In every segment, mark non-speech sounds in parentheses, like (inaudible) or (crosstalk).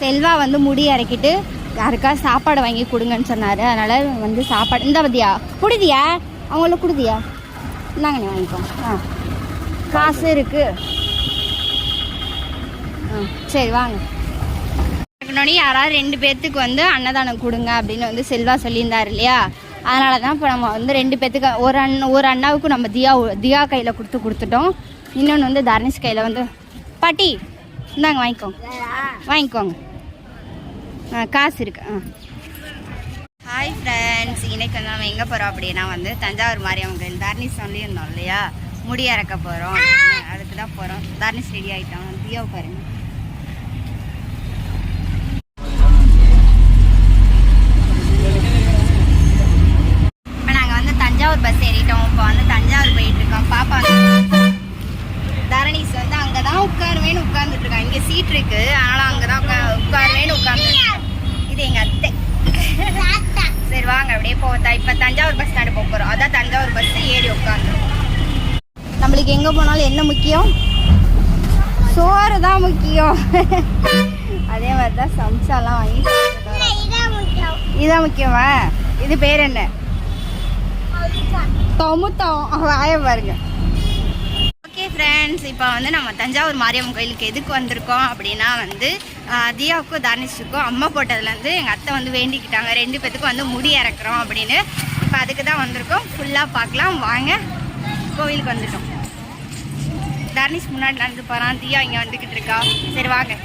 செல்வா வந்து முடி இறக்கிட்டு யாருக்கா சாப்பாடு வாங்கி கொடுங்கன்னு சொன்னார். அதனால் வந்து சாப்பாடு இந்த பத்தியா குடுதியா? அவங்கள குடுதியா? இந்தாங்க நீ வாங்கிக்கோ. ஆ. காசு இருக்கு. ஆ சரி வாங்க. யாராவது ரெண்டு பேர்த்துக்கு வந்து அன்னதானம் கொடுங்க அப்படின்னு வந்து செல்வா சொல்லியிருந்தார் இல்லையா? அதனால தான் இப்போ நம்ம வந்து ரெண்டு பேர்த்துக்கு ஒரு அண்ணன் ஒரு அண்ணாவுக்கு நம்ம தியா தியா கையில் கொடுத்து கொடுத்துட்டோம். இன்னொன்று வந்து தர்னிஷ் கையில் வந்து பாட்டி இந்தாங்க வாங்கிக்கோங்க. வாங்கிக்கோங்க. காசு இருக்கு ஆ. ஹாய் ஃப்ரெண்ட்ஸ் இன்னைக்கு வந்து நம்ம எங்கே போகிறோம் அப்படின்னா வந்து தஞ்சாவூர் மாரியம்மன் கோயில். தர்னிஷ் சொல்லியிருந்தோம் இல்லையா? முடி இறக்க போகிறோம் அதுக்கு தான் போகிறோம் தர்னிஷ் ரெடி ஆகிட்டோம் தியோ பாருங்கள் இப்போ நாங்கள் வந்து தஞ்சாவூர் பஸ் ஏறிட்டோம் இப்போ வந்து தஞ்சாவூர் போயிட்டு இருக்கோம் பாப்பா வந்து தரணிஸ் வந்து அங்கே தான் உட்காருவேன்னு உட்கார்ந்துட்டு இருக்கான் இங்கே சீட் இருக்கு அதனால அங்கே தான் உட்கா உட்காருவேன்னு உட்கார்ந்து இது எங்கள் அத்தை சரி வாங்க அப்படியே போத்தா இப்போ தஞ்சாவூர் பஸ் ஸ்டாண்டு போக போகிறோம் அதான் தஞ்சாவூர் நம்மளுக்கு எங்கே போனாலும் என்ன முக்கியம்? சோறு தான் முக்கியம். அதே மாதிரி தான் சம்சாலாம் வாங்கி இதுதான் இதான் முக்கியமா? இது பேர் என்ன? தொமுத்தம் வாய பாருங்க. ஓகே ஃப்ரெண்ட்ஸ் இப்போ வந்து நம்ம தஞ்சாவூர் மாரியம்மன் கோயிலுக்கு எதுக்கு வந்திருக்கோம் அப்படின்னா வந்து தியாவுக்கும் தானிஷுக்கும் அம்மா போட்டதுலேருந்து எங்கள் அத்தை வந்து வேண்டிக்கிட்டாங்க. ரெண்டு பேத்துக்கும் வந்து முடி இறக்குறோம் அப்படின்னு இப்போ அதுக்கு தான் வந்திருக்கோம். ஃபுல்லாக பார்க்கலாம். வாங்க. கோவிலுக்கு வந்துட்டோம். தர்னிஷ் முன்னாடி நடந்து போகிறான் தியா இங்கே வந்துக்கிட்டு இருக்கா. சரி வாங்க. (laughs)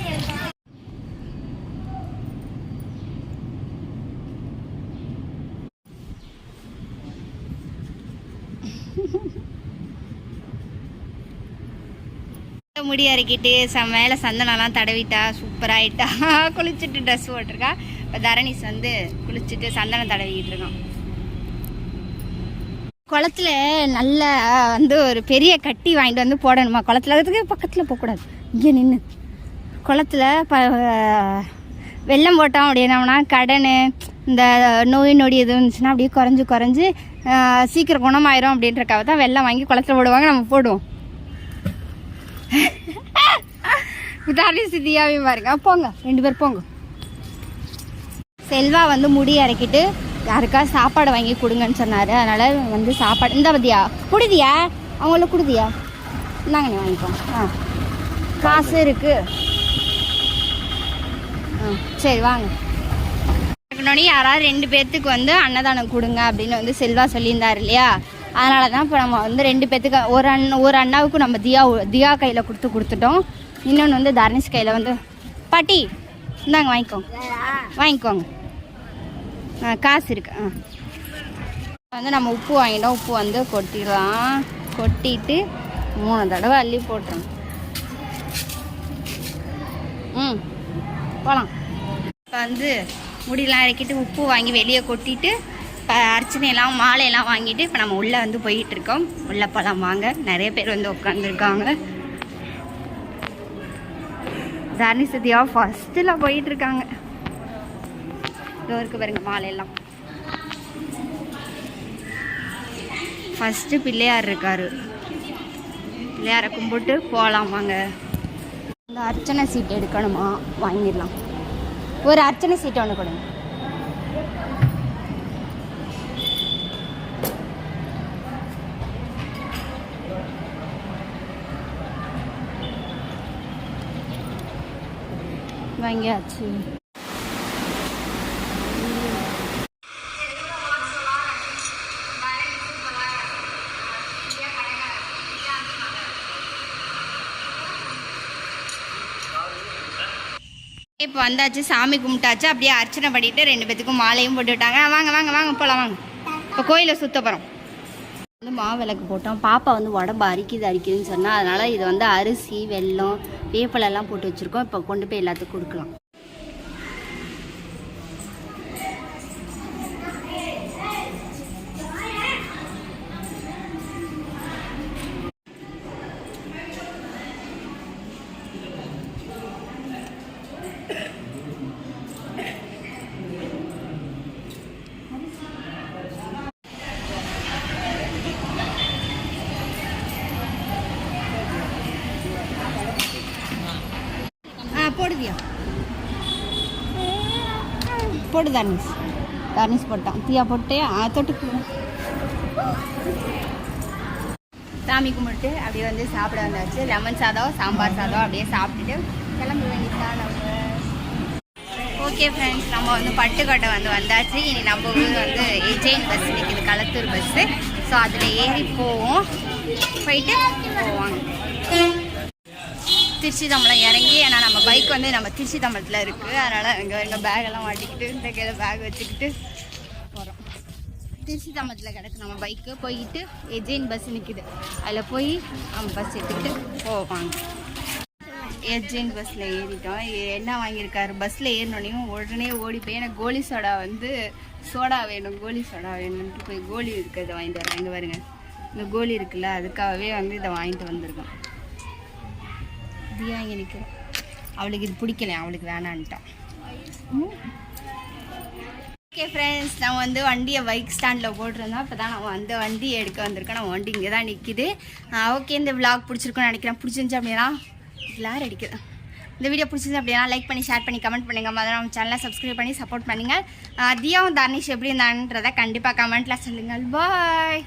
முடி அறுக்கிட்டு ச மேலே சந்தனம்லாம் தடவிட்டா சூப்பராகிட்டா (laughs) குளிச்சுட்டு ட்ரெஸ் போட்டிருக்கா. இப்போ தரணிஸ் வந்து குளிச்சுட்டு சந்தனம் தடவிக்கிட்டு இருக்கான். குளத்துல நல்ல வந்து ஒரு பெரிய கட்டி வாங்கிட்டு வந்து போடணுமா? குளத்துல அதுக்கு பக்கத்தில் போகக்கூடாது. இங்கே நின்று குளத்துல ப வெள்ளம் போட்டோம் அப்படின்னோம்னா கடன் இந்த நோய் நொடி எதுவும் இருந்துச்சுன்னா அப்படியே குறைஞ்சு குறைஞ்சு சீக்கிரம் குணமாயிரும் அப்படின்றக்காக தான் வெள்ளம் வாங்கி குளத்துல போடுவாங்க நம்ம போடுவோம். உதாரணி சித்தியாவையும் பாருங்க. போங்க ரெண்டு பேர் போங்க. செல்வா வந்து முடி இறக்கிட்டு யாருக்கா சாப்பாடு வாங்கி கொடுங்கன்னு சொன்னார். அதனால் வந்து சாப்பாடு இந்த பத்தியா குடுதியா? அவங்கள குடுதியா? இந்தாங்க நீ வாங்கிக்கோ. ஆ. காசு இருக்கு. ஆ சரி வாங்க. யாராவது ரெண்டு பேர்த்துக்கு வந்து அன்னதானம் கொடுங்க அப்படின்னு வந்து செல்வா சொல்லியிருந்தார் இல்லையா? அதனால தான் இப்போ நம்ம வந்து ரெண்டு பேர்த்துக்கு ஒரு அண்ணன் ஒரு அண்ணாவுக்கு நம்ம தியா தியா கையில் கொடுத்து கொடுத்துட்டோம். இன்னொன்று வந்து தர்னிஷ் கையில் வந்து பாட்டி இந்தாங்க வாங்கிக்கோங்க வாங்கிக்கோங்க. காசு இருக்கு. ஆ. வந்து நம்ம உப்பு வாங்கிட்டோம். உப்பு வந்து கொட்டிடலாம். கொட்டிட்டு மூணு தடவை அள்ளி போட்டுரும் ம். போகலாம் இப்போ வந்து முடியெலாம் இறக்கிட்டு உப்பு வாங்கி வெளியே கொட்டிட்டு இப்போ அர்ச்சனையெல்லாம் மாலையெல்லாம் வாங்கிட்டு இப்போ நம்ம உள்ளே வந்து போயிட்டு இருக்கோம். உள்ளே போகலாம் வாங்க. நிறைய பேர் வந்து உட்காந்துருக்காங்க தர்ணி சத்யா ஃபஸ்ட்டில் போயிட்டுருக்காங்க இதோ இருக்கு பாருங்க மாலையெல்லாம் ஃபஸ்ட்டு பிள்ளையார் இருக்காரு. பிள்ளையாரை கும்பிட்டு போகலாம் வாங்க. இந்த அர்ச்சனை சீட் எடுக்கணுமா? வாங்கிடலாம். ஒரு அர்ச்சனை சீட் ஒன்று கொடுங்க. வாங்கியாச்சு. இப்போ வந்தாச்சு சாமி கும்பிட்டாச்சு அப்படியே அர்ச்சனை பண்ணிட்டு ரெண்டு பேத்துக்கும் மாலையும் போட்டு விட்டாங்க. வாங்க வாங்க வாங்க போகலாம் வாங்க. இப்போ கோயிலை சுத்த போகிறோம் வந்து மாவிளக்கு போட்டோம். பாப்பா வந்து உடம்பு அரிக்குது அரிக்குதுன்னு சொன்னால் அதனால் இது வந்து அரிசி வெல்லம் வேப்பிலெல்லாம் போட்டு வச்சுருக்கோம். இப்போ கொண்டு போய் எல்லாத்துக்கும் கொடுக்கலாம். போட்டு தர்னிஷ் தர்னிஷ் போட்டான். தீயா போட்டு தொட்டு சாமி கும்பிட்டு அப்படியே வந்து சாப்பிட வந்தாச்சு. லெமன் சாதம் சாம்பார் சாதம் அப்படியே சாப்பிட்டுட்டு கிளம்ப வேண்டியதான் நம்ம. ஓகே ஃப்ரெண்ட்ஸ் நம்ம வந்து பட்டுக்கோட்டை வந்து வந்தாச்சு. இனி நம்ம ஊர் வந்து ஏஜெயின் பஸ் நிற்கிது களத்தூர் பஸ்ஸு ஸோ அதில் ஏறி போவோம். போயிட்டு போவாங்க. திருச்சி தம்பலம் இறங்கி ஏன்னா நம்ம பைக் வந்து நம்ம திருச்சி தம்பலத்தில் இருக்குது அதனால் இங்கே எங்கள் பேகெல்லாம் மாட்டிக்கிட்டு இந்த கையில் பேக் வச்சுக்கிட்டு போகிறோம் திருச்சி தம்பலத்தில் கிடக்கு நம்ம பைக்கு போயிட்டு எஜெயின் பஸ் நிற்கிது அதில் போய் நம்ம பஸ் எடுத்துக்கிட்டு போவாங்க. எஜெயின் பஸ்ஸில் ஏறிட்டோம். என்ன வாங்கியிருக்காரு? பஸ்ஸில் ஏறினோடனையும் உடனே ஓடி போய் எனக்கு கோலி சோடா வந்து சோடா வேணும் கோலி சோடா வேணும்ட்டு போய் கோலி இருக்கிறத வாங்கிட்டு வரேன். இங்கே வருங்க இந்த கோலி இருக்குல்ல அதுக்காகவே வந்து இதை வாங்கிட்டு வந்திருக்கோம். தியா இங்கே நிற்கிறோம் அவளுக்கு இது பிடிக்கல அவளுக்கு வேணான்ட்டான் ஓகே ஃப்ரெண்ட்ஸ் நான் வந்து வண்டியை பைக் ஸ்டாண்டில் போட்டிருந்தோம் இப்போ தான் நான் வந்து வண்டி எடுக்க வந்திருக்கேன். நான் வண்டி இங்கே தான் நிற்கிது ஓகே இந்த விளாக் பிடிச்சிருக்குன்னு நினைக்கிறேன். பிடிச்சிருந்துச்சு அப்படின்னா விளார் அடிக்குது இந்த வீடியோ பிடிச்சிருந்து அப்படின்னா லைக் பண்ணி ஷேர் பண்ணி கமெண்ட் பண்ணுங்கள் மாதிரி நம்ம சேனலை சப்ஸ்கிரைப் பண்ணி சப்போர்ட் பண்ணுங்கள் தியாவும் தர்னிஷ் எப்படி இருந்தான்றதை கண்டிப்பாக கமெண்ட்டில் சொல்லுங்கள். பாய்